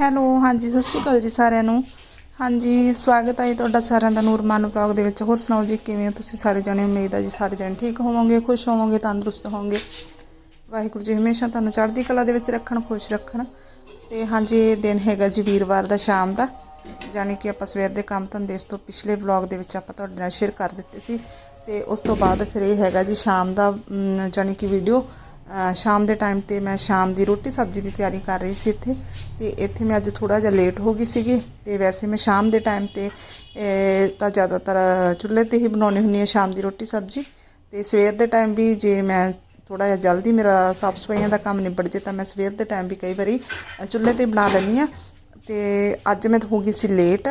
Hello ਹਾਂਜੀ ਸਤਿ ਸ਼੍ਰੀ ਅਕਾਲ ਜੀ ਸਾਰਿਆਂ ਨੂੰ। ਹਾਂਜੀ ਸਵਾਗਤ ਹੈ ਜੀ ਤੁਹਾਡਾ ਸਾਰਿਆਂ ਦਾ ਨੂਰਮਾਨ ਵਲੌਗ ਦੇ ਵਿੱਚ। ਹੋਰ ਸੁਣਾਓ ਜੀ ਕਿਵੇਂ ਹੋ ਤੁਸੀਂ ਸਾਰੇ ਜਣੇ? ਉਮੀਦ ਹੈ ਜੀ ਸਾਰੇ ਜਣੇ ਠੀਕ ਹੋਵੋਗੇ ਖੁਸ਼ ਹੋਵੋਗੇ ਤੰਦਰੁਸਤ ਹੋਵੋਗੇ। ਵਾਹਿਗੁਰੂ ਜੀ ਹਮੇਸ਼ਾ ਤੁਹਾਨੂੰ ਚੜ੍ਹਦੀ ਕਲਾ ਦੇ ਵਿੱਚ ਰੱਖਣ ਖੁਸ਼ ਰੱਖਣ। ਤੇ ਹਾਂਜੀ ਇਹ ਦਿਨ ਹੈਗਾ ਜੀ ਵੀਰਵਾਰ ਦਾ ਸ਼ਾਮ ਦਾ। ਯਾਨੀ ਕਿ ਆਪਾਂ ਸਵੇਰ ਦੇ ਕੰਮ ਧੰਦੇ ਇਸ ਤੋਂ ਪਿਛਲੇ ਵਲੌਗ ਦੇ ਵਿੱਚ ਆਪਾਂ ਤੁਹਾਡੇ ਨਾਲ ਸ਼ੇਅਰ ਕਰ ਦਿੱਤੇ ਸੀ। ਤੇ ਉਸ ਤੋਂ ਬਾਅਦ ਫਿਰ ਇਹ ਹੈਗਾ ਜੀ ਸ਼ਾਮ ਦਾ ਅਮ, ਯਾਨੀ ਕਿ ਵੀਡੀਓ ਸ਼ਾਮ ਦੇ ਟਾਈਮ ਤੇ ਮੈਂ ਸ਼ਾਮ ਦੀ ਰੋਟੀ ਸਬਜ਼ੀ ਦੀ ਤਿਆਰੀ ਕਰ ਰਹੀ ਸੀ ਇੱਥੇ ਤੇ ਇੱਥੇ ਮੈਂ ਅੱਜ ਥੋੜਾ ਜਿਹਾ ਲੇਟ ਹੋ ਗਈ ਸੀਗੀ ਤੇ ਵੈਸੇ ਮੈਂ ਸ਼ਾਮ ਦੇ ਟਾਈਮ ਤੇ ਤਾਂ ਜ਼ਿਆਦਾਤਰ ਚੁੱਲ੍ਹੇ ਤੇ ਹੀ ਬਣਾਉਣੀ ਹੁੰਦੀ ਹੈ ਸ਼ਾਮ ਦੀ ਰੋਟੀ ਸਬਜ਼ੀ ਤੇ ਸਵੇਰ ਦੇ ਟਾਈਮ ਵੀ ਜੇ ਮੈਂ ਥੋੜਾ ਜਿਹਾ ਜਲਦੀ ਮੇਰਾ ਸਾਫ਼ ਸਫਾਈਆਂ ਦਾ ਕੰਮ ਨਿਬੜ ਜੇ ਤਾਂ ਮੈਂ ਸਵੇਰ ਦੇ ਟਾਈਮ ਵੀ ਕਈ ਵਾਰੀ ਚੁੱਲ੍ਹੇ ਤੇ ਬਣਾ ਲੈਂਦੀ ਆ ਤੇ ਅੱਜ ਮੈਂ ਹੋ ਗਈ ਸੀ ਲੇਟ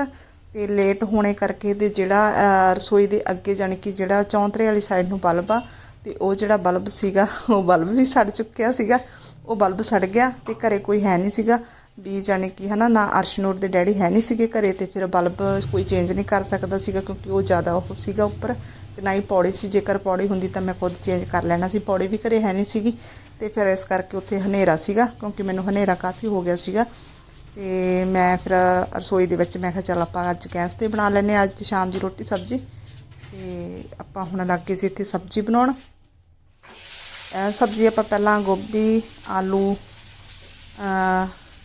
ਤੇ ਲੇਟ ਹੋਣੇ ਕਰਕੇ ਤੇ ਜਿਹੜਾ ਰਸੋਈ ਦੇ ਅੱਗੇ ਜਾਣੀ ਕਿ ਜਿਹੜਾ ਚੌਂਤਰੇ ਵਾਲੀ ਸਾਈਡ ਨੂੰ ਬਲਬ ਆ ਤੇ ਉਹ ਜਿਹੜਾ ਬਲਬ ਸੀਗਾ, ਉਹ ਬਲਬ ਵੀ ਸੜ ਚੁੱਕਿਆ ਸੀਗਾ। ਉਹ ਬਲਬ ਸੜ ਗਿਆ ਤੇ ਘਰੇ ਕੋਈ ਹੈ ਨਹੀਂ ਸੀਗਾ। ਵੀ ਜਾਣੀ ਕਿ ਹਨਾ, ਨਾ ਅਰਸ਼ਨੂਰ ਦੇ ਡੈਡੀ ਹੈ ਨਹੀਂ ਸੀਗੇ ਘਰੇ ਤੇ ਫਿਰ ਬਲਬ ਕੋਈ ਚੇਂਜ ਨਹੀਂ ਕਰ ਸਕਦਾ ਸੀਗਾ ਕਿਉਂਕਿ ਉਹ ਜ਼ਿਆਦਾ ਉਹ ਸੀਗਾ ਉੱਪਰ ਤੇ ਨਾ ਹੀ ਪੌੜੀ ਸੀ। ਜੇਕਰ ਪੌੜੀ ਹੁੰਦੀ ਤਾਂ ਮੈਂ ਖੁਦ ਚੇਂਜ ਕਰ ਲੈਣਾ ਸੀ। ਪੌੜੀ ਵੀ ਘਰੇ ਹੈ ਨਹੀਂ ਸੀਗੀ ਤੇ ਫਿਰ ਇਸ ਕਰਕੇ ਉੱਥੇ ਹਨੇਰਾ ਸੀਗਾ ਕਿਉਂਕਿ ਮੈਨੂੰ ਹਨੇਰਾ ਕਾਫੀ ਹੋ ਗਿਆ ਸੀਗਾ। ਤੇ ਮੈਂ ਫਿਰ ਰਸੋਈ ਦੇ ਵਿੱਚ ਮੈਂ ਕਿਹਾ ਚੱਲ ਆਪਾਂ ਅੱਜ ਗੈਸ ਤੇ ਬਣਾ ਲੈਨੇ ਅੱਜ ਸ਼ਾਮ ਦੀ ਰੋਟੀ ਸਬਜ਼ੀ। ਤੇ ਆਪਾਂ ਹੁਣ ਲੱਗ ਗਏ ਸੀ ਇੱਥੇ ਸਬਜ਼ੀ ਬਣਾਉਣ। ਸਬਜ਼ੀ ਆਪਾਂ ਪਹਿਲਾਂ ਗੋਭੀ, ਆਲੂ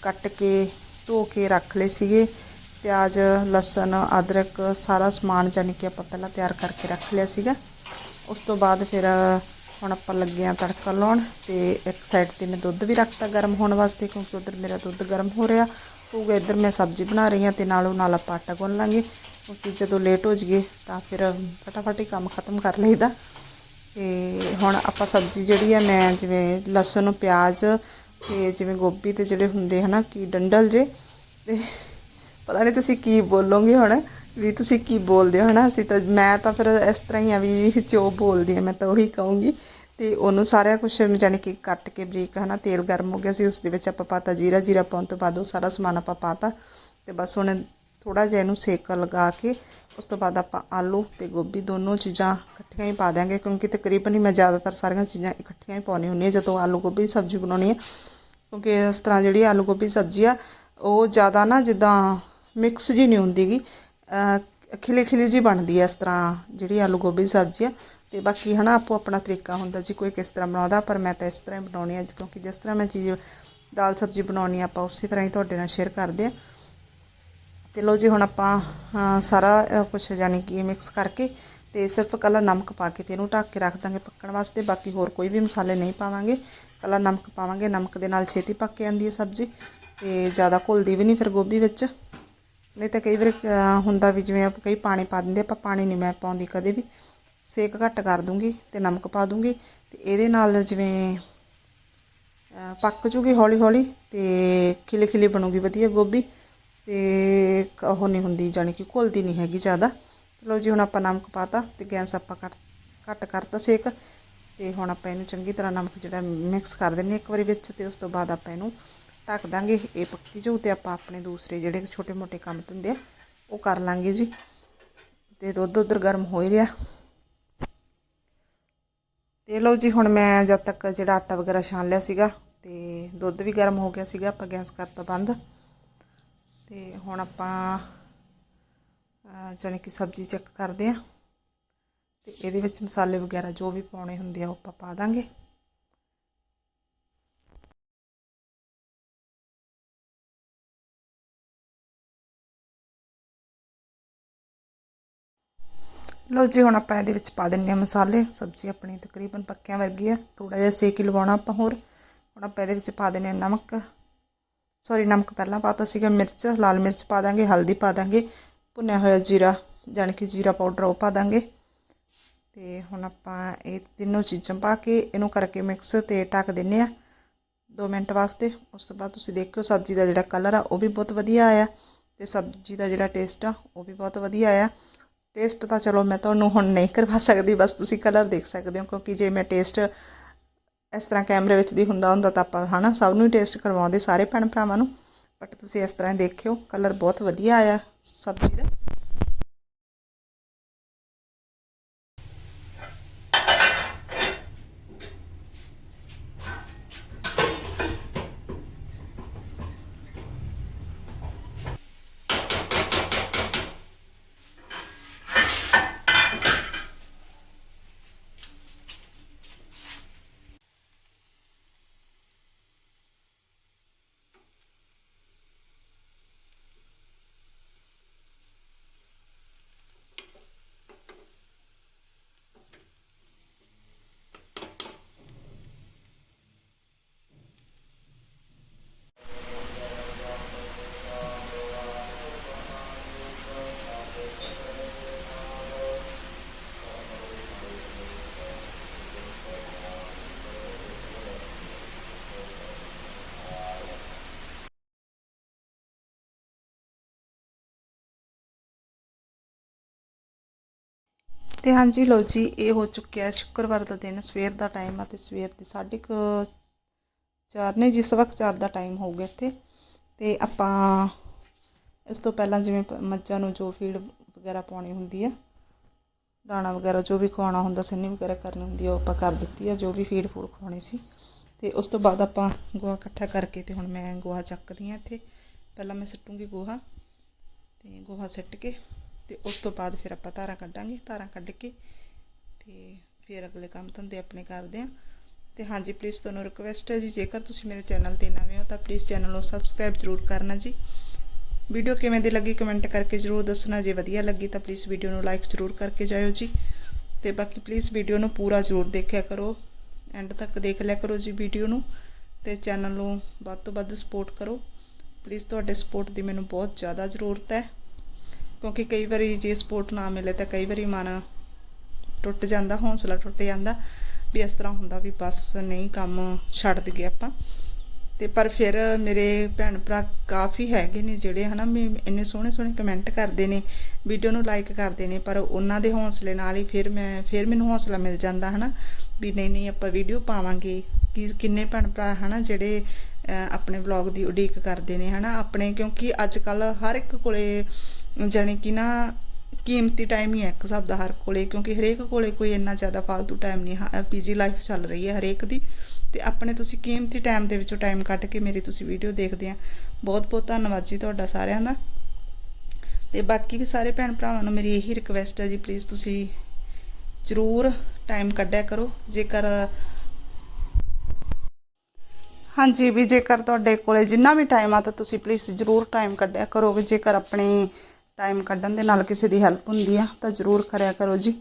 ਕੱਟ ਕੇ ਧੋ ਕੇ ਰੱਖ ਲਏ ਸੀਗੇ। ਪਿਆਜ਼, ਲਸਣ, ਅਦਰਕ ਸਾਰਾ ਸਮਾਨ ਜਾਨੀ ਕਿ ਆਪਾਂ ਪਹਿਲਾਂ ਤਿਆਰ ਕਰਕੇ ਰੱਖ ਲਿਆ ਸੀਗਾ। ਉਸ ਤੋਂ ਬਾਅਦ ਫਿਰ ਹੁਣ ਆਪਾਂ ਲੱਗੇ ਆ ਤੜਕਾ ਲਾਉਣ ਤੇ ਇੱਕ ਸਾਈਡ ਤੇ ਮੈਂ ਦੁੱਧ ਵੀ ਰੱਖਤਾ ਗਰਮ ਹੋਣ ਵਾਸਤੇ ਕਿਉਂਕਿ ਉਧਰ ਮੇਰਾ ਦੁੱਧ ਗਰਮ ਹੋ ਰਿਹਾ। ਹੋਊਗਾ ਇੱਧਰ ਮੈਂ ਸਬਜ਼ੀ ਬਣਾ ਰਹੀ ਹਾਂ ਤੇ ਨਾਲੋਂ ਨਾਲ ਆਪਾਂ ਆਟਾ ਗੁੰਨ ਲਾਂਗੇ। ਕਿਉਂਕਿ ਜਦੋਂ ਲੇਟ ਹੋ ਜਾਈਏ ਤਾਂ ਫਿਰ ਫਟਾਫਟ ਹੀ ਕੰਮ ਖਤਮ ਕਰ ਲਈਦਾ। ਅਤੇ ਹੁਣ ਆਪਾਂ ਸਬਜ਼ੀ ਜਿਹੜੀ ਆ, ਮੈਂ ਜਿਵੇਂ ਲਸਣ, ਪਿਆਜ਼ ਅਤੇ ਜਿਵੇਂ ਗੋਭੀ ਦੇ ਜਿਹੜੇ ਹੁੰਦੇ ਹਨਾ, ਕੀ ਡੰਡਲ ਜੇ ਅਤੇ ਪਤਾ ਨਹੀਂ ਤੁਸੀਂ ਕੀ ਬੋਲੋਗੇ ਹੁਣ, ਵੀ ਤੁਸੀਂ ਕੀ ਬੋਲਦੇ ਹੋ ਹਨਾ? ਅਸੀਂ ਤਾਂ, ਮੈਂ ਤਾਂ ਫਿਰ ਇਸ ਤਰ੍ਹਾਂ ਹੀ ਆ ਵੀ ਜੋ ਬੋਲਦੀ ਆ, ਮੈਂ ਤਾਂ ਉਹੀ ਕਹੂੰਗੀ। ਤੇ ਉਹਨੂੰ ਸਾਰਾ ਕੁਝ ਯਾਨੀ ਕਿ ਕੱਟ ਕੇ ਬਰੀਕ ਹਨਾ, ਤੇਲ ਗਰਮ ਹੋ ਗਿਆ ਸੀ, ਉਸ ਦੇ ਵਿੱਚ ਆਪਾਂ ਪਾਤਾ ਜੀਰਾ ਜੀਰਾ ਪਾਉਣ ਤੋਂ ਬਾਅਦ ਉਹ ਸਾਰਾ ਸਮਾਨ ਆਪਾਂ ਪਾਤਾ। ਤੇ ਬਸ ਹੁਣ ਥੋੜਾ ਜਿਹਾ ਇਹਨੂੰ ਸੇਕ ਲਗਾ ਕੇ ਉਸ ਤੋਂ ਬਾਅਦ ਆਪਾਂ ਆਲੂ ਤੇ ਗੋਭੀ ਦੋਨੋਂ ਚੀਜ਼ਾਂ ਇਕੱਠੀਆਂ ਹੀ ਪਾ ਦਿਆਂਗੇ, ਕਿਉਂਕਿ ਤਕਰੀਬਨ ਹੀ ਮੈਂ ਜ਼ਿਆਦਾਤਰ ਸਾਰੀਆਂ ਚੀਜ਼ਾਂ ਇਕੱਠੀਆਂ ਹੀ ਪਾਉਣੀ ਹੁੰਦੀ ਹੈ, ਜਦੋਂ ਆਲੂ ਗੋਭੀ ਦੀ ਸਬਜ਼ੀ ਬਣਾਉਣੀ ਹੈ ਕਿਉਂਕਿ ਇਸ ਤਰ੍ਹਾਂ ਜਿਹੜੀ ਆਲੂ ਗੋਭੀ ਦੀ ਸਬਜ਼ੀ ਆ, ਉਹ ਜ਼ਿਆਦਾ ਨਾ ਜਿੱਦਾਂ ਮਿਕਸ ਜੀ ਨਹੀਂ ਹੁੰਦੀਗੀ ਖਿਲੀ ਖਿਲੀ ਜੀ ਬਣਦੀ ਹੈ ਇਸ ਤਰ੍ਹਾਂ ਜਿਹੜੀ ਆਲੂ ਗੋਭੀ ਦੀ ਸਬਜ਼ੀ ਆ। ਤੇ ਬਾਕੀ ਹਨਾ, ਆਪੋ ਆਪਣਾ ਤਰੀਕਾ ਹੁੰਦਾ ਜੀ, ਕੋਈ ਕਿਸ ਤਰ੍ਹਾਂ ਬਣਾਉਂਦਾ, ਪਰ ਮੈਂ ਤਾਂ ਇਸ ਤਰ੍ਹਾਂ ਹੀ ਬਣਾਉਣੀ ਹੈ ਕਿਉਂਕਿ ਜਿਸ ਤਰ੍ਹਾਂ ਮੈਂ ਚੀਜ਼ ਦਾਲ ਸਬਜ਼ੀ ਬਣਾਉਣੀ ਆਪਾਂ ਉਸੇ ਤਰ੍ਹਾਂ ਹੀ ਤੁਹਾਡੇ ਨਾਲ ਸ਼ੇਅਰ ਕਰਦੇ ਆ। ਤੇ ਲਓ ਜੀ, ਹੁਣ ਆਪਾਂ ਸਾਰਾ ਕੁਝ ਯਾਨੀ ਕਿ ਮਿਕਸ ਕਰਕੇ ਤੇ ਸਿਰਫ ਕੱਲਾ ਨਮਕ ਪਾ ਕੇ ਤੇ ਇਹਨੂੰ ਢੱਕ ਕੇ ਰੱਖ ਦਾਂਗੇ ਪੱਕਣ ਵਾਸਤੇ, ਬਾਕੀ ਹੋਰ ਕੋਈ ਵੀ ਮਸਾਲੇ ਨਹੀਂ ਪਾਵਾਂਗੇ। ਕੱਲਾ ਨਮਕ ਪਾਵਾਂਗੇ, ਨਮਕ ਦੇ ਨਾਲ ਛੇਤੀ ਪੱਕ ਜਾਂਦੀ ਹੈ ਸਬਜ਼ੀ ਤੇ ਜ਼ਿਆਦਾ ਘੁਲਦੀ ਵੀ ਨਹੀਂ ਫਿਰ ਗੋਭੀ ਵਿੱਚ। ਨਹੀਂ ਤਾਂ ਕਈ ਵਾਰ ਹੁੰਦਾ ਵੀ ਜਿਵੇਂ ਆਪਾਂ ਕਈ ਪਾਣੀ ਪਾ ਦਿੰਦੇ ਆਪਾਂ ਪਾਣੀ ਨਹੀਂ ਮੈਂ ਪਾਉਂਦੀ ਕਦੇ ਵੀ। ਸੇਕ ਘੱਟ ਕਰ ਦੂੰਗੀ ਤੇ ਨਮਕ ਪਾ ਦੂੰਗੀ ਤੇ ਇਹਦੇ ਨਾਲ ਜਿਵੇਂ ਪੱਕ ਜੂਗੀ ਹੌਲੀ ਹੌਲੀ ਤੇ ਖਿਲੇ ਖਿਲੇ ਬਣੂਗੀ ਵਧੀਆ ਗੋਭੀ। ਤੇ ਉਹ ਨਹੀਂ ਹੁੰਦੀ, ਜਾਣੀ ਕਿ ਘੁਲਦੀ ਨਹੀਂ ਹੈਗੀ ਜ਼ਿਆਦਾ। ਲਓ ਜੀ, ਹੁਣ ਆਪਾਂ ਨਮਕ ਪਾਤਾ ਤੇ ਗੈਸ ਆਪਾਂ ਕੱਟ ਘੱਟ ਕਰਤਾ ਸੇਕ। ਤੇ ਹੁਣ ਆਪਾਂ ਇਹਨੂੰ ਚੰਗੀ ਤਰ੍ਹਾਂ ਨਮਕ ਜਿਹੜਾ ਮਿਕਸ ਕਰ ਦਿੰਨੇ ਇੱਕ ਵਾਰੀ ਵਿੱਚ ਤੇ ਉਸ ਤੋਂ ਬਾਅਦ ਆਪਾਂ ਇਹਨੂੰ ਢੱਕ ਦਾਂਗੇ। ਇਹ ਪੱਕੀ ਜਾਊ ਤੇ ਆਪਾਂ ਆਪਣੇ ਦੂਸਰੇ ਜਿਹੜੇ ਛੋਟੇ ਮੋਟੇ ਕੰਮ ਧੰਦੇ ਆ, ਉਹ ਕਰ ਲਾਂਗੇ ਜੀ। ਤੇ ਦੁੱਧ ਉਧਰ ਗਰਮ ਹੋ ਹੀ ਰਿਹਾ। ਤੇ ਲਓ ਜੀ, ਹੁਣ ਮੈਂ ਜਦ ਤੱਕ ਜਿਹੜਾ ਆਟਾ ਵਗੈਰਾ ਛਾਣ ਲਿਆ ਸੀਗਾ ਤੇ ਦੁੱਧ ਵੀ ਗਰਮ ਹੋ ਗਿਆ ਸੀਗਾ, ਆਪਾਂ ਗੈਸ ਕਰਤਾ ਬੰਦ। ਤੇ ਹੁਣ ਆਪਾਂ ਅਹ, ਜਾਣੀ ਕਿ ਸਬਜ਼ੀ ਚੈੱਕ ਕਰਦੇ ਆ ਤੇ ਇਹਦੇ ਵਿੱਚ ਮਸਾਲੇ ਵਗੈਰਾ ਜੋ ਵੀ ਪਾਉਣੇ ਹੁੰਦੇ ਆ ਉਹ ਆਪਾਂ ਪਾ ਦਾਂਗੇ। ਲਓ ਜੀ ਹੁਣ ਆਪਾਂ ਇਹਦੇ ਵਿੱਚ ਪਾ ਦਿੰਨੇ ਆ ਮਸਾਲੇ। ਸਬਜ਼ੀ ਆਪਣੀ ਤਕਰੀਬਨ ਪੱਕਿਆਂ ਵਰਗੀ ਆ। ਥੋੜਾ ਜਿਹਾ ਸੇਕ ਹੀ ਲਵਾਉਣਾ ਆਪਾਂ ਹੋਰ। ਹੁਣ ਆਪਾਂ ਇਹਦੇ ਵਿੱਚ ਪਾ ਦਿੰਨੇ ਆ ਨਮਕ। ਸੌਰੀ ਨਮਕ ਪਹਿਲਾਂ ਪਾਤਾ ਸੀਗਾ, ਮਿਰਚ, ਲਾਲ ਮਿਰਚ ਪਾ ਦਾਂਗੇ, ਹਲਦੀ ਪਾ ਦਾਂਗੇ, ਭੁੰਨਿਆ ਹੋਇਆ ਜੀਰਾ, ਜਾਣੀ ਕਿ ਜੀਰਾ ਪਾਊਡਰ ਉਹ ਪਾ ਦਾਂਗੇ। ਤੇ ਹੁਣ ਆਪਾਂ ਇਹ ਤਿੰਨੋਂ ਚੀਜ਼ਾਂ ਪਾ ਕੇ ਇਹਨੂੰ ਕਰਕੇ ਮਿਕਸ ਤੇ ਢੱਕ ਦਿੰਨੇ ਆ 2 ਮਿੰਟ ਵਾਸਤੇ। ਉਸ ਤੋਂ ਬਾਅਦ ਤੁਸੀਂ ਦੇਖਿਓ ਸਬਜ਼ੀ ਦਾ ਜਿਹੜਾ ਕਲਰ ਆ, ਉਹ ਵੀ ਬਹੁਤ ਵਧੀਆ ਆਇਆ। ਤੇ ਸਬਜ਼ੀ ਦਾ ਜਿਹੜਾ ਟੇਸਟ ਆ, ਉਹ ਵੀ ਬਹੁਤ ਵਧੀਆ ਆਇਆ। ਟੇਸਟ ਤਾਂ ਚਲੋ ਮੈਂ ਤੁਹਾਨੂੰ ਹੁਣ ਨਹੀਂ ਕਰਵਾ ਸਕਦੀ, ਬਸ ਤੁਸੀਂ ਕਲਰ ਦੇਖ ਸਕਦੇ ਹੋ, ਕਿਉਂਕਿ ਜੇ ਮੈਂ ਟੇਸਟ ਇਸ ਤਰ੍ਹਾਂ ਕੈਮਰੇ ਵਿੱਚ ਦੀ ਹੁੰਦਾ ਹੁੰਦਾ ਤਾਂ ਆਪਾਂ ਹਨਾ ਸਭ ਨੂੰ ਟੇਸਟ ਕਰਵਾਉਂਦੇ ਸਾਰੇ ਭੈਣ ਭਰਾਵਾਂ ਨੂੰ। ਬਟ ਤੁਸੀਂ ਇਸ ਤਰ੍ਹਾਂ ਹੀ ਦੇਖਿਓ ਕਲਰ ਬਹੁਤ ਵਧੀਆ ਆਇਆ ਸਬਜ਼ੀ ਦਾ। ਤੇ ਹਾਂਜੀ ਲੋ ਜੀ, ਇਹ ਹੋ ਚੁੱਕਿਆ ਹੈ। ਸ਼ੁੱਕਰਵਾਰ ਦਾ ਦਿਨ, ਸਵੇਰ ਦਾ ਟਾਈਮ ਆ ਤੇ ਸਵੇਰ ਦੇ ਸਾਢੇ ਕੁ ਚਾਰ ਨੇ ਜਿਸ ਵਕਤ ਚਾਰ ਦਾ ਟਾਈਮ ਹੋਊਗਾ ਇੱਥੇ। ਤੇ ਆਪਾਂ ਇਸ ਤੋਂ ਪਹਿਲਾਂ ਜਿਵੇਂ ਮੱਝਾਂ ਨੂੰ ਜੋ ਫੀਡ ਵਗੈਰਾ ਪਾਉਣੀ ਹੁੰਦੀ ਆ, ਦਾਣਾ ਵਗੈਰਾ ਜੋ ਵੀ ਖਵਾਉਣਾ ਹੁੰਦਾ, ਸੰਨੀ ਵਗੈਰਾ ਕਰਨੀ ਹੁੰਦੀ ਆ, ਉਹ ਆਪਾਂ ਕਰ ਦਿੱਤੀ ਆ, ਜੋ ਵੀ ਫੀਡ ਫੂਡ ਖਵਾਉਣੀ ਸੀ। ਤੇ ਉਸ ਤੋਂ ਬਾਅਦ ਆਪਾਂ ਗੋਹਾ ਇਕੱਠਾ ਕਰਕੇ ਤੇ ਹੁਣ ਮੈਂ ਗੋਹਾ ਚੱਕਦੀ ਆ ਇੱਥੇ। ਪਹਿਲਾਂ ਮੈਂ ਸਿੱਟੂੰਗੀ ਗੋਹਾ ਤੇ ਗੋਹਾ ਸਿੱਟ ਕੇ ਤੇ ਉਸ ਤੋਂ ਬਾਅਦ ਫਿਰ ਆਪਾਂ ਧਾਰਾਂ ਕੱਢਾਂਗੇ, ਧਾਰਾਂ ਕੱਢ ਕੇ ਤੇ ਫਿਰ ਅਗਲੇ ਕੰਮ ਧੰਦੇ ਆਪਣੇ ਕਰਦੇ ਆਂ ਤੇ ਹਾਂਜੀ ਪਲੀਜ਼ ਤੁਹਾਨੂੰ ਰਿਕਵੈਸਟ ਹੈ ਜੀ, ਜੇਕਰ ਤੁਸੀਂ ਮੇਰੇ ਚੈਨਲ ਤੇ ਨਵੇਂ ਹੋ ਤਾਂ ਪਲੀਜ਼ ਚੈਨਲ ਨੂੰ ਸਬਸਕ੍ਰਾਈਬ ਜ਼ਰੂਰ ਕਰਨਾ ਜੀ। ਵੀਡੀਓ ਕਿਵੇਂ ਦੀ ਲੱਗੀ ਕਮੈਂਟ ਕਰਕੇ ਜ਼ਰੂਰ ਦੱਸਣਾ, ਜੇ ਵਧੀਆ ਲੱਗੀ ਤਾਂ ਪਲੀਜ਼ ਵੀਡੀਓ ਨੂੰ ਲਾਈਕ ਜ਼ਰੂਰ ਕਰਕੇ ਜਾਇਓ ਜੀ। ਤੇ ਬਾਕੀ ਪਲੀਜ਼ ਵੀਡੀਓ ਨੂੰ ਪੂਰਾ ਜ਼ਰੂਰ ਦੇਖਿਆ ਕਰੋ ਐਂਡ ਤੱਕ ਦੇਖ ਲਿਆ ਕਰੋ ਜੀ ਵੀਡੀਓ ਨੂੰ ਤੇ ਚੈਨਲ ਨੂੰ ਵੱਧ ਤੋਂ ਵੱਧ ਸਪੋਰਟ ਕਰੋ। ਪਲੀਜ਼ ਤੁਹਾਡੇ ਸਪੋਰਟ ਦੀ ਮੈਨੂੰ ਬਹੁਤ ਜ਼ਿਆਦਾ ਜ਼ਰੂਰਤ ਹੈ। ਕਿਉਂਕਿ ਕਈ ਵਾਰੀ ਜੇ ਸਪੋਰਟ ਨਾ ਮਿਲੇ ਤਾਂ ਕਈ ਵਾਰੀ ਮਨ ਟੁੱਟ ਜਾਂਦਾ, ਹੌਸਲਾ ਟੁੱਟ ਜਾਂਦਾ ਵੀ ਇਸ ਤਰ੍ਹਾਂ ਹੁੰਦਾ ਵੀ ਬਸ ਨਹੀਂ ਕੰਮ ਛੱਡ ਦਈਏ ਆਪਾਂ। ਤੇ ਪਰ ਫਿਰ ਮੇਰੇ ਭੈਣ ਭਰਾ ਕਾਫੀ ਹੈਗੇ ਨੇ ਜਿਹੜੇ ਹਨਾ ਵੀ ਇੰਨੇ ਸੋਹਣੇ ਸੋਹਣੇ ਕਮੈਂਟ ਕਰਦੇ ਨੇ ਵੀਡੀਓ ਨੂੰ ਲਾਈਕ ਕਰਦੇ ਨੇ, ਪਰ ਉਹਨਾਂ ਦੇ ਹੌਸਲੇ ਨਾਲ ਹੀ ਫਿਰ ਮੈਂ, ਫਿਰ ਮੈਨੂੰ ਹੌਸਲਾ ਮਿਲ ਜਾਂਦਾ ਹਨਾ ਵੀ ਨਹੀਂ ਨਹੀਂ ਆਪਾਂ ਵੀਡੀਓ ਪਾਵਾਂਗੇ। ਕਿ ਕਿੰਨੇ ਭੈਣ ਭਰਾ ਹਨਾ ਜਿਹੜੇ ਆਪਣੇ ਵਲੌਗ ਦੀ ਉਡੀਕ ਕਰਦੇ ਨੇ ਹਨਾ, ਆਪਣੇ ਕਿਉਂਕਿ ਅੱਜ ਕੱਲ ਹਰ ਇੱਕ ਕੋਲੇ ਜਾਣੀ ਕਿ ਨਾ ਕੀਮਤੀ ਟਾਈਮ ਹੀ ਹੈ ਇੱਕ ਹਿਸਾਬ ਦਾ ਹਰ ਕੋਲੇ, ਕਿਉਂਕਿ ਹਰੇਕ ਕੋਲੇ ਕੋਈ ਇੰਨਾ ਜ਼ਿਆਦਾ ਫालतू ਟਾਈਮ ਨਹੀਂ ਪੀਜੀ ਲਾਈਫ ਚੱਲ ਰਹੀ ਹੈ ਹਰੇਕ ਦੀ। ਤੇ ਆਪਣੇ ਤੁਸੀਂ ਕੀਮਤੀ ਟਾਈਮ ਦੇ ਵਿੱਚੋਂ ਟਾਈਮ ਕੱਢ ਕੇ ਮੇਰੀ ਤੁਸੀਂ ਵੀਡੀਓ ਦੇਖਦੇ ਆ। ਬਹੁਤ ਬਹੁਤ ਧੰਨਵਾਦ ਜੀ ਤੁਹਾਡਾ ਸਾਰਿਆਂ ਦਾ। ਤੇ ਬਾਕੀ ਵੀ ਸਾਰੇ ਭੈਣ ਭਰਾਵਾਂ ਨੂੰ ਮੇਰੀ ਇਹੀ ਰਿਕਵੈਸਟ ਹੈ ਜੀ ਪਲੀਜ਼ ਤੁਸੀਂ ਜ਼ਰੂਰ ਟਾਈਮ ਕੱਢਿਆ ਕਰੋ। ਜੇਕਰ ਹਾਂਜੀ ਵੀ ਜੇਕਰ ਤੁਹਾਡੇ ਕੋਲੇ ਜਿੰਨਾ ਵੀ ਟਾਈਮ ਆ ਤਾਂ ਤੁਸੀਂ ਪਲੀਜ਼ ਜ਼ਰੂਰ ਟਾਈਮ ਕੱਢਿਆ ਕਰੋ ਜੇਕਰ ਆਪਣੇ ਟਾਈਮ ਕੱਢਣ ਦੇ ਨਾਲ ਕਿਸੇ ਦੀ ਹੈਲਪ ਹੁੰਦੀ ਆ, ਤਾਂ ਜ਼ਰੂਰ ਕਰਿਆ ਕਰੋ ਜੀ।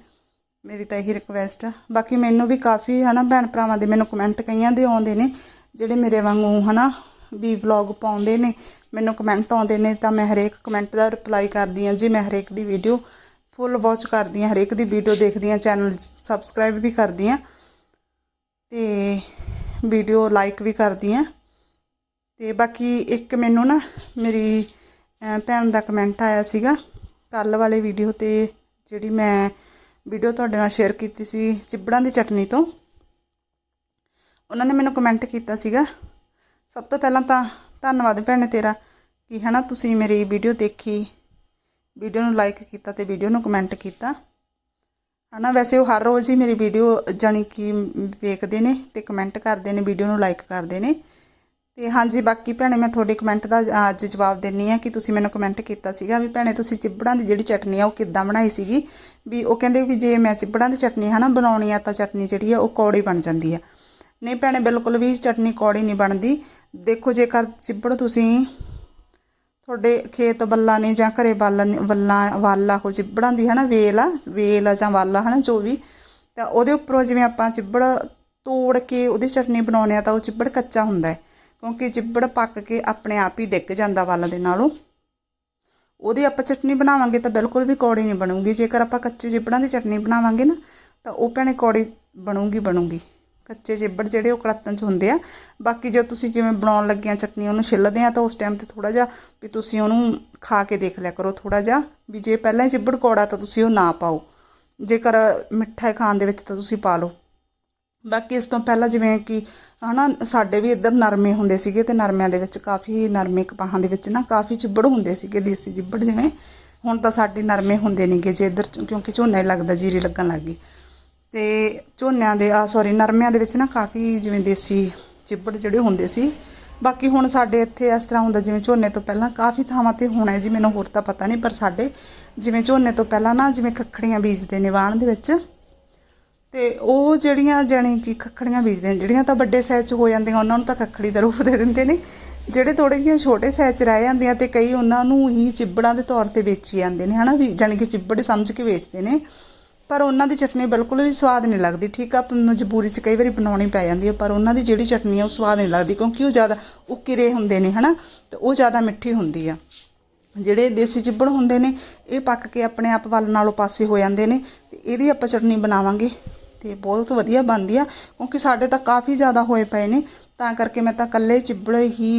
ਮੇਰੀ ਤਾਂ ਇਹੀ ਰਿਕਵੈਸਟ ਆ। ਬਾਕੀ ਮੈਨੂੰ ਵੀ ਕਾਫੀ ਹਨਾ, ਭੈਣ ਭਰਾਵਾਂ ਦੇ ਮੈਨੂੰ ਕਮੈਂਟ ਕਈਆਂ ਦੇ ਆਉਂਦੇ ਨੇ, ਜਿਹੜੇ ਮੇਰੇ ਵਾਂਗੂ ਹਨਾ, ਵੀ ਵਲੌਗ ਪਾਉਂਦੇ ਨੇ, ਮੈਨੂੰ ਕਮੈਂਟ ਆਉਂਦੇ ਨੇ, ਤਾਂ ਮੈਂ ਹਰੇਕ ਕਮੈਂਟ ਦਾ ਰਿਪਲਾਈ ਕਰਦੀ ਆ ਜੀ। ਮੈਂ ਹਰੇਕ ਦੀ ਵੀਡੀਓ ਫੁੱਲ ਵਾਚ ਕਰਦੀ ਆ ਹਰੇਕ ਦੀ ਵੀਡੀਓ ਦੇਖਦੀ ਆ ਚੈਨਲ ਸਬਸਕ੍ਰਾਈਬ ਵੀ ਕਰਦੀ ਆ ਤੇ ਵੀਡੀਓ ਲਾਈਕ ਵੀ ਕਰਦੀ ਆ ਤੇ ਬਾਕੀ ਇੱਕ ਮੈਨੂੰ ਨਾ, ਮੇਰੀ ਭੈਣ ਦਾ ਕਮੈਂਟ ਆਇਆ ਸੀਗਾ ਕੱਲ ਵਾਲੇ ਵੀਡੀਓ ਤੇ ਜਿਹੜੀ ਮੈਂ ਵੀਡੀਓ ਤੁਹਾਡੇ ਨਾਲ ਸ਼ੇਅਰ ਕੀਤੀ ਸੀ ਚਿਬੜਾਂ ਦੀ ਚਟਨੀ ਤੋਂ, ਉਹਨਾਂ ਨੇ ਮੈਨੂੰ ਕਮੈਂਟ ਕੀਤਾ ਸੀਗਾ। ਸਭ ਤੋਂ ਪਹਿਲਾਂ ਤਾਂ ਧੰਨਵਾਦ ਭੈਣੇ ਤੇਰਾ ਕਿ ਹਨਾ ਤੁਸੀਂ ਮੇਰੀ ਵੀਡੀਓ ਦੇਖੀ ਵੀਡੀਓ ਨੂੰ ਲਾਈਕ ਕੀਤਾ ਤੇ ਵੀਡੀਓ ਨੂੰ ਕਮੈਂਟ ਕੀਤਾ। ਹਨਾ ਵੈਸੇ ਉਹ ਹਰ ਰੋਜ਼ ਹੀ ਮੇਰੀ ਵੀਡੀਓ ਜਾਣੀ ਕਿ ਵੇਖਦੇ ਨੇ ਤੇ ਕਮੈਂਟ ਕਰਦੇ ਨੇ ਵੀਡੀਓ ਨੂੰ ਲਾਈਕ ਕਰਦੇ ਨੇ। ਤੇ ਹਾਂਜੀ, ਬਾਕੀ ਭੈਣੇ ਮੈਂ ਤੁਹਾਡੇ ਕਮੈਂਟ ਦਾ ਅੱਜ ਜਵਾਬ ਦਿੰਨੀ ਆ ਕਿ ਤੁਸੀਂ ਮੈਨੂੰ ਕਮੈਂਟ ਕੀਤਾ ਸੀਗਾ ਵੀ ਭੈਣੇ ਤੁਸੀਂ ਚਿਬੜਾਂ ਦੀ ਜਿਹੜੀ ਚਟਨੀ ਆ ਉਹ ਕਿੱਦਾਂ ਬਣਾਈ ਸੀਗੀ? ਵੀ ਉਹ ਕਹਿੰਦੇ ਵੀ ਜੇ ਮੈਂ ਚਿਬੜਾਂ ਦੀ ਚਟਨੀ ਹਨਾ ਬਣਾਉਣੀ ਆ ਤਾਂ ਚਟਨੀ ਜਿਹੜੀ ਆ ਉਹ ਕੌੜੀ ਬਣ ਜਾਂਦੀ ਆ। ਨਹੀਂ ਭੈਣੇ, ਬਿਲਕੁਲ ਵੀ ਚਟਨੀ ਕੌੜੀ ਨਹੀਂ ਬਣਦੀ। ਦੇਖੋ, ਜੇਕਰ ਚਿਬੜ ਤੁਸੀਂ ਤੁਹਾਡੇ ਖੇਤ ਬੱਲਾ ਨੇ ਜਾਂ ਘਰੇ ਬਾਲਾ ਨੇ, ਵੱਲਾ, ਵਾਲਾ ਉਹ ਚਿਬੜਾਂ ਦੀ ਹਨਾ ਵੇਲ ਆ ਵੇਲ ਆ ਜਾਂ ਵਾਲਾ ਹਨਾ ਜੋ ਵੀ, ਤਾਂ ਉਹਦੇ ਉੱਪਰੋਂ ਜਿਵੇਂ ਆਪਾਂ ਚਿਬੜ ਤੋੜ ਕੇ ਉਹਦੀ ਚਟਨੀ ਬਣਾਉਂਦੇ ਆ ਤਾਂ ਉਹ ਚਿਬੜ ਕੱਚਾ ਹੁੰਦਾ ਹੈ। ਕਿਉਂਕਿ ਜਿੱਬੜ ਪੱਕ ਕੇ ਆਪਣੇ ਆਪ ਹੀ ਡਿੱਗ ਜਾਂਦਾ ਵੱਲ ਦੇ ਨਾਲੋਂ। ਉਹਦੀ ਆਪਾਂ ਚਟਨੀ ਬਣਾਵਾਂਗੇ ਤਾਂ ਬਿਲਕੁਲ ਵੀ ਕੌੜੀ ਨਹੀਂ ਬਣੂਗੀ। ਜੇਕਰ ਆਪਾਂ ਕੱਚੇ ਜਿੱਬੜਾਂ ਦੀ ਚਟਨੀ ਬਣਾਵਾਂਗੇ ਨਾ, ਤਾਂ ਉਹ ਭੈਣੇ ਕੌੜੀ ਬਣੂਗੀ ਬਣੂਗੀ। ਕੱਚੇ ਜਿੱਬੜ ਜਿਹੜੇ ਉਹ ਕੜਤਨ ਚ ਹੁੰਦੇ ਆ। ਬਾਕੀ ਜੇ ਤੁਸੀਂ ਜਿਵੇਂ ਬਣਾਉਣ ਲੱਗਿਆ ਚਟਨੀ ਉਹਨੂੰ ਛਿੱਲਦੇ ਆ ਤਾਂ ਉਸ ਟਾਈਮ ਤੇ ਥੋੜਾ ਜਿਹਾ ਵੀ ਤੁਸੀਂ ਉਹਨੂੰ ਖਾ ਕੇ ਦੇਖ ਲਿਆ ਕਰੋ ਥੋੜਾ ਜਿਹਾ। ਵੀ ਜੇ ਪਹਿਲਾਂ ਹੀ ਕੌੜਾ ਤਾਂ ਤੁਸੀਂ ਉਹ ਨਾ ਪਾਓ। ਜੇਕਰ ਮਿੱਠਾ ਖਾਣ ਦੇ ਵਿੱਚ ਤਾਂ ਤੁਸੀਂ ਪਾ ਲਓ। ਬਾਕੀ ਇਸ ਤੋਂ ਪਹਿਲਾਂ ਜਿਵੇਂ ਕਿ, ਹਨਾ, ਸਾਡੇ ਵੀ ਇੱਧਰ ਨਰਮੇ ਹੁੰਦੇ ਸੀਗੇ ਤੇ ਨਰਮਿਆਂ ਦੇ ਵਿੱਚ ਕਾਫੀ ਨਰਮੇ ਕਪਾਹਾਂ ਦੇ ਵਿੱਚ ਨਾ ਕਾਫੀ ਚਿੱਬੜ ਹੁੰਦੇ ਸੀਗੇ, ਦੇਸੀ ਚਿੱਬੜ ਜਿਵੇਂ। ਹੁਣ ਤਾਂ ਸਾਡੇ ਨਰਮੇ ਹੁੰਦੇ ਨਹੀਂਗੇ ਜੇ ਇੱਧਰ ਕਿਉਂਕਿ ਝੋਨਾ ਹੀ ਲੱਗਦਾ, ਜੀਰੀ ਲੱਗਣ ਲੱਗ ਗਈ। ਤੇ ਝੋਨਿਆਂ ਦੇ ਆ ਸੌਰੀ ਨਰਮਿਆਂ ਦੇ ਵਿੱਚ ਨਾ ਕਾਫੀ ਜਿਵੇਂ ਦੇਸੀ ਚਿੱਬੜ ਜਿਹੜੇ ਹੁੰਦੇ ਸੀ। ਬਾਕੀ ਹੁਣ ਸਾਡੇ ਇੱਥੇ ਇਸ ਤਰ੍ਹਾਂ ਹੁੰਦਾ ਜਿਵੇਂ ਝੋਨੇ ਤੋਂ ਪਹਿਲਾਂ ਕਾਫੀ ਥਾਵਾਂ ਤੇ ਹੋਣਾ ਜੀ, ਮੈਨੂੰ ਹੋਰ ਤਾਂ ਪਤਾ ਨਹੀਂ ਪਰ ਸਾਡੇ ਜਿਵੇਂ ਝੋਨੇ ਤੋਂ ਪਹਿਲਾਂ ਨਾ ਜਿਵੇਂ ਖੱਖੜੀਆਂ ਬੀਜਦੇ ਨੇ ਵਾਣ ਦੇ ਵਿੱਚ ਤੇ ਉਹ ਜਿਹੜੀਆਂ ਜਾਣੀ ਕਿ ਖੱਖੜੀਆਂ ਬੀਜਦੇ ਨੇ, ਜਿਹੜੀਆਂ ਤਾਂ ਵੱਡੇ ਸਾਈਜ਼ 'ਚ ਹੋ ਜਾਂਦੀਆਂ, ਉਹਨਾਂ ਨੂੰ ਤਾਂ ਖੱਖੜੀ ਦਾ ਰੂਪ ਦੇ ਦਿੰਦੇ ਨੇ। ਜਿਹੜੇ ਥੋੜੇ ਜਿਹੀਆਂ ਛੋਟੇ ਸਾਈਜ਼ 'ਚ ਰਹਿ ਜਾਂਦੇ ਆ ਤੇ ਕਈ ਉਹਨਾਂ ਨੂੰ ਹੀ ਚਿੱਬੜਾਂ ਦੇ ਤੌਰ ਤੇ ਵੇਚੀ ਜਾਂਦੇ ਨੇ, ਹਨਾ ਵੀ ਜਾਣੀ ਕਿ ਚਿੱਬੜ ਸਮਝ ਕੇ ਵੇਚਦੇ ਨੇ। ਪਰ ਉਹਨਾਂ ਦੀ ਚਟਨੀ ਬਿਲਕੁਲ ਵੀ ਸਵਾਦ ਨਹੀਂ ਲੱਗਦੀ, ਠੀਕ ਆ, ਮਜਬੂਰੀ 'ਚ ਕਈ ਵਾਰੀ ਬਣਾਉਣੀ ਪੈ ਜਾਂਦੀ ਹੈ ਪਰ ਉਹਨਾਂ ਦੀ ਜਿਹੜੀ ਚਟਨੀ ਆ ਉਹ ਸਵਾਦ ਨਹੀਂ ਲੱਗਦੀ ਕਿਉਂਕਿ ਉਹ ਜ਼ਿਆਦਾ ਉਹ ਕਿਰੇ ਹੁੰਦੇ ਨੇ, ਹਨਾ, ਤੇ ਉਹ ਜ਼ਿਆਦਾ ਮਿੱਠੀ ਹੁੰਦੀ ਆ। ਜਿਹੜੇ ਦੇਸੀ ਚਿੱਬੜ ਹੁੰਦੇ ਨੇ, ਇਹ ਪੱਕ ਕੇ ਆਪਣੇ ਆਪ ਵੱਲ ਨਾਲੋਂ ਪਾਸੇ ਹੋ ਜਾਂਦੇ ਨੇ, ਤੇ ਇਹਦੀ ਆਪਾਂ ਚਟਨੀ ਬਣਾਵਾਂਗੇ। ਤੇ ਬਹੁਤ ਵਧੀਆ ਬਣਦੀ ਆ, ਕਿਉਂਕਿ ਸਾਡੇ ਤਾਂ ਕਾਫੀ ਜ਼ਿਆਦਾ ਹੋਏ ਪਏ ਨੇ। ਤਾਂ ਕਰਕੇ ਮੈਂ ਤਾਂ ਇਕੱਲੇ ਚਿਬੜੇ ਹੀ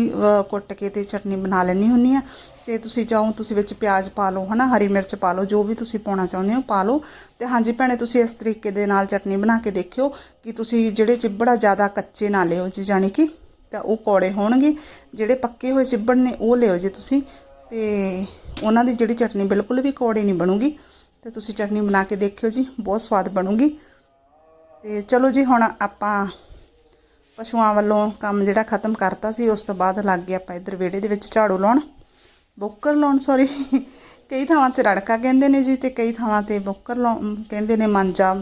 ਕੁੱਟ ਕੇ ਤੇ ਚਟਨੀ ਬਣਾ ਲੈਣੀ ਹੁੰਨੀ ਆ। ਤੇ ਤੁਸੀਂ ਚਾਹੋ ਤੁਸੀਂ ਵਿੱਚ ਪਿਆਜ਼ ਪਾ ਲਓ, ਹਨਾ, ਹਰੀ ਮਿਰਚ ਪਾ ਲਓ, ਜੋ ਵੀ ਤੁਸੀਂ ਪਾਉਣਾ ਚਾਹੁੰਦੇ ਹੋ ਪਾ ਲਓ। ਤੇ ਹਾਂਜੀ ਭੈਣੇ, ਤੁਸੀਂ ਇਸ ਤਰੀਕੇ ਦੇ ਨਾਲ ਚਟਨੀ ਬਣਾ ਕੇ ਦੇਖਿਓ ਕਿ ਤੁਸੀਂ ਜਿਹੜੇ ਚਿਬੜਾ ਜ਼ਿਆਦਾ ਕੱਚੇ ਨਾ ਲਿਓ ਜੀ, ਜਾਣੀ ਕਿ ਤਾਂ ਉਹ ਕੌੜੇ ਹੋਣਗੇ। ਜਿਹੜੇ ਪੱਕੇ ਹੋਏ ਚਿੱਬੜ ਨੇ, ਉਹ ਲਿਓ ਜੀ ਤੁਸੀਂ। ਤੇ ਉਹਨਾਂ ਦੀ ਜਿਹੜੀ ਚਟਨੀ ਬਿਲਕੁਲ ਵੀ ਕੌੜੀ ਨਹੀਂ ਬਣੂਗੀ। ਤੇ ਤੁਸੀਂ ਚਟਨੀ ਬਣਾ ਕੇ ਦੇਖਿਓ ਜੀ, ਬਹੁਤ ਸਵਾਦ ਬਣੂਗੀ। ਤੇ ਚਲੋ ਜੀ, ਹੁਣ ਆਪਾਂ ਪਸ਼ੂਆਂ ਵੱਲੋਂ ਕੰਮ ਜਿਹੜਾ ਖਤਮ ਕਰਤਾ ਸੀ, ਉਸ ਤੋਂ ਬਾਅਦ ਲੱਗ ਗਏ ਆਪਾਂ ਇੱਧਰ ਵਿਹੜੇ ਦੇ ਵਿੱਚ ਝਾੜੂ ਲਾਉਣ। ਬੋਕਰ ਲਾਉਣ ਸੌਰੀ ਕਈ ਥਾਵਾਂ ਤੇ ਰੜਕਾ ਕਹਿੰਦੇ ਨੇ ਜੀ, ਤੇ ਕਈ ਥਾਵਾਂ ਤੇ ਬੋਕਰ ਲਾਉਣ ਕਹਿੰਦੇ ਨੇ, ਮਾਂਜਾ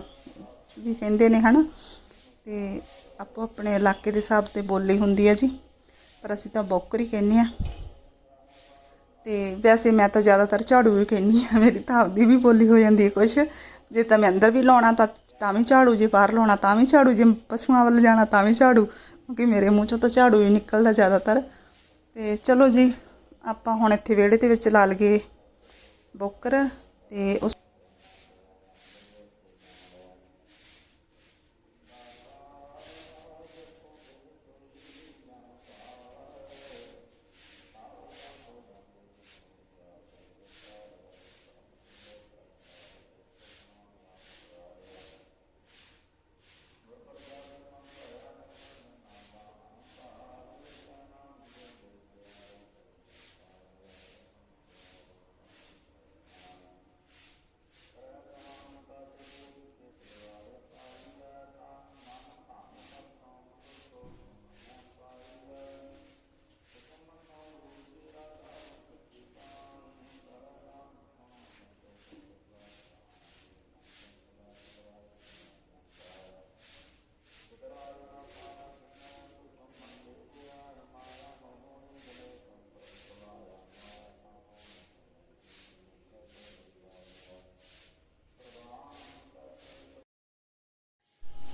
ਵੀ ਕਹਿੰਦੇ ਨੇ, ਹਨਾ? ਤੇ ਆਪੋ ਆਪਣੇ ਇਲਾਕੇ ਦੇ ਹਿਸਾਬ ਤੇ ਬੋਲੀ ਹੁੰਦੀ ਹੈ ਜੀ, ਪਰ ਅਸੀਂ ਤਾਂ ਬੋਕਰ ਹੀ ਕਹਿੰਦੇ ਆ। ਤੇ ਵੈਸੇ ਮੈਂ ਤਾਂ ਜ਼ਿਆਦਾਤਰ ਝਾੜੂ ਹੀ ਕਹਿੰਦੀ ਆ, ਮੇਰੀ ਤਾਂ ਆਪਦੀ ਵੀ ਬੋਲੀ ਹੋ ਜਾਂਦੀ ਹੈ ਕੁਛ। ਜੇ ਤਾਂ ਮੈਂ ਅੰਦਰ ਵੀ ਲਾਉਣਾ ਤਾਂ ਤਾਂ ਵੀ ਝਾੜੂ ਜੇ ਬਾਹਰ ਲਾਉਣਾ, ਤਾਂ ਵੀ ਝਾੜੂ, ਜੇ ਪਸ਼ੂਆਂ ਵੱਲ ਜਾਣਾ ਤਾਂ ਵੀ ਝਾੜੂ, ਕਿਉਂਕਿ ਮੇਰੇ ਮੂੰਹ ਚੋਂ ਤਾਂ ਝਾੜੂ ਹੀ ਨਿਕਲਦਾ ਜ਼ਿਆਦਾਤਰ। ਤੇ ਚਲੋ ਜੀ, ਆਪਾਂ ਹੁਣ ਇੱਥੇ ਵਿਹੜੇ ਦੇ ਵਿੱਚ ਲਾ ਲਈਏ ਬੋਕਰ ਤੇ ਉਸ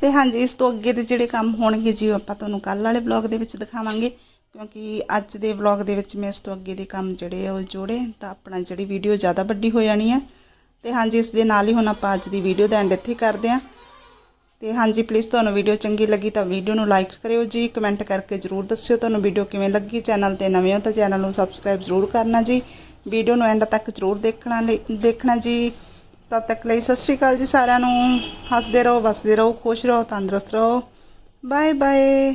ਤੇ ਹਾਂਜੀ, ਇਸ ਤੋਂ ਅੱਗੇ ਦੇ ਜਿਹੜੇ ਕੰਮ ਹੋਣਗੇ ਜੀ, ਉਹ ਆਪਾਂ ਤੁਹਾਨੂੰ ਕੱਲ ਵਾਲੇ ਵਲੌਗ ਦੇ ਵਿੱਚ ਦਿਖਾਵਾਂਗੇ। ਕਿਉਂਕਿ ਅੱਜ ਦੇ ਵਲੌਗ ਦੇ ਵਿੱਚ ਮੈਂ ਇਸ ਤੋਂ ਅੱਗੇ ਦੇ ਕੰਮ ਜਿਹੜੇ ਆ, ਉਹ ਜੋੜੇ, ਤਾਂ ਆਪਣਾ ਜਿਹੜੀ ਵੀਡੀਓ ਜ਼ਿਆਦਾ ਵੱਡੀ ਹੋ ਜਾਣੀ ਹੈ ਤੇ ਹਾਂਜੀ, ਇਸ ਦੇ ਨਾਲ ਹੀ ਹੁਣ ਆਪਾਂ ਅੱਜ ਦੀ ਵੀਡੀਓ ਦਾ ਐਂਡ ਇੱਥੇ ਕਰਦੇ ਹਾਂ ਤੇ ਹਾਂਜੀ ਪਲੀਜ਼ ਤੁਹਾਨੂੰ ਵੀਡੀਓ ਚੰਗੀ ਲੱਗੀ ਤਾਂ ਵੀਡੀਓ ਨੂੰ ਲਾਈਕ ਕਰਿਓ ਜੀ। ਕਮੈਂਟ ਕਰਕੇ ਜਰੂਰ ਦੱਸਿਓ ਤੁਹਾਨੂੰ ਵੀਡੀਓ ਕਿਵੇਂ ਲੱਗੀ। ਚੈਨਲ ਤੇ ਨਵੇਂ ਹੋ ਤਾਂ ਚੈਨਲ ਨੂੰ ਸਬਸਕ੍ਰਾਈਬ ਜਰੂਰ ਕਰਨਾ ਜੀ। ਵੀਡੀਓ ਨੂੰ ਐਂਡ ਤੱਕ ਜਰੂਰ ਦੇਖਣਾ ਲਈ- ਦੇਖਣਾ ਜੀ। ਤਦ ਤੱਕ ਲਈ। ਸਤਿ ਸ਼੍ਰੀ ਅਕਾਲ ਜੀ ਸਾਰਿਆਂ ਨੂੰ। ਹੱਸਦੇ ਰਹੋ, ਵਸਦੇ ਰਹੋ, ਖੁਸ਼ ਰਹੋ, ਤੰਦਰੁਸਤ ਰਹੋ। Bye bye